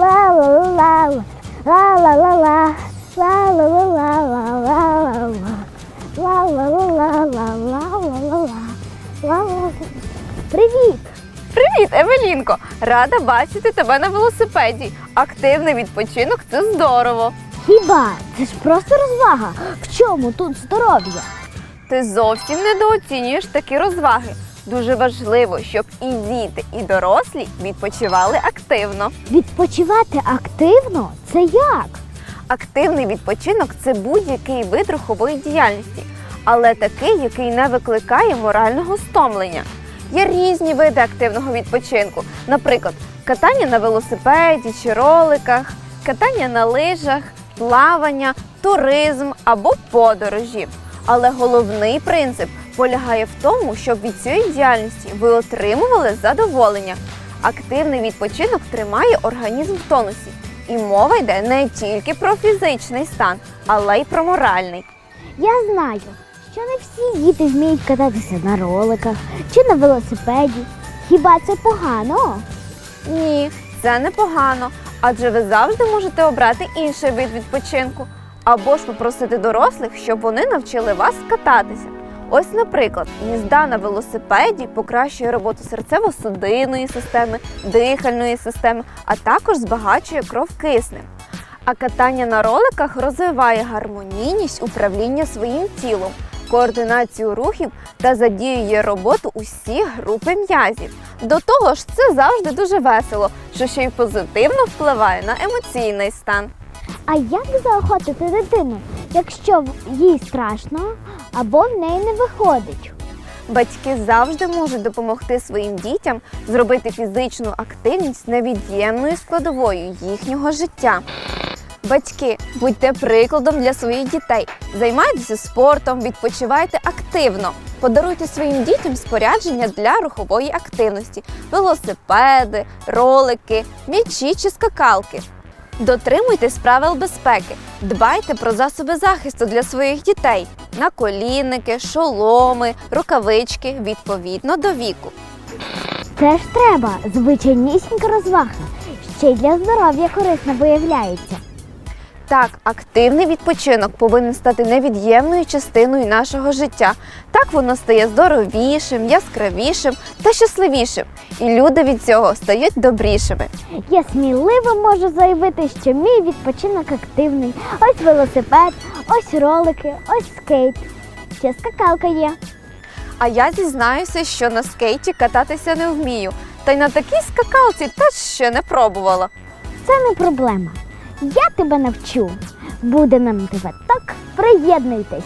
ла-ла-ла-ла, ла-ла-ла-ла, ла-ла-ла-ла-ла-ла-ла, ла-ла-ла-ла-ла-ла-ла-ла, ла-ла-ла. Привіт! Привіт, Евелінко! Рада бачити тебе на велосипеді. Активний відпочинок це здорово. Хіба це ж просто розвага? В чому тут здоров'я? Ти зовсім недооцінюєш такі розваги. Дуже важливо, щоб і діти, і дорослі відпочивали активно. Відпочивати активно? Це як? Активний відпочинок це будь-який вид рухової діяльності, але такий, який не викликає морального стомлення. Є різні види активного відпочинку, наприклад, катання на велосипеді чи роликах, катання на лижах, плавання, туризм або подорожі. Але головний принцип полягає в тому, щоб від цієї діяльності ви отримували задоволення. Активний відпочинок тримає організм в тонусі. І мова йде не тільки про фізичний стан, але й про моральний. Я знаю, що не всі діти вміють кататися на роликах чи на велосипеді. Хіба це погано? Ні, це непогано, адже ви завжди можете обрати інший вид відпочинку або ж попросити дорослих, щоб вони навчили вас кататися. Ось, наприклад, їзда на велосипеді покращує роботу серцево-судинної системи, дихальної системи, а також збагачує кров киснем. А катання на роликах розвиває гармонійність управління своїм тілом, координацію рухів та задіює роботу усіх групи м'язів. До того ж, це завжди дуже весело, що ще й позитивно впливає на емоційний стан. А як заохотити дитину, якщо їй страшно або в неї не виходить? Батьки завжди можуть допомогти своїм дітям зробити фізичну активність невід'ємною складовою їхнього життя. Батьки, будьте прикладом для своїх дітей. Займайтеся спортом, відпочивайте активно. Подаруйте своїм дітям спорядження для рухової активності: велосипеди, ролики, м'ячі чи скакалки. Дотримуйтесь правил безпеки, дбайте про засоби захисту для своїх дітей, наколінники, шоломи, рукавички відповідно до віку. Це ж треба звичайнісінька розвага. Ще й для здоров'я корисно виявляється. Так, активний відпочинок повинен стати невід'ємною частиною нашого життя. Так воно стає здоровішим, яскравішим та щасливішим. І люди від цього стають добрішими. Я сміливо можу заявити, що мій відпочинок активний. Ось велосипед, ось ролики, ось скейт. Ще скакалка є. А я зізнаюся, що на скейті кататися не вмію. Та й на такій скакалці теж ще не пробувала. Це не проблема. Я тебе навчу. Буде нам тебе так. Приєднуйтесь.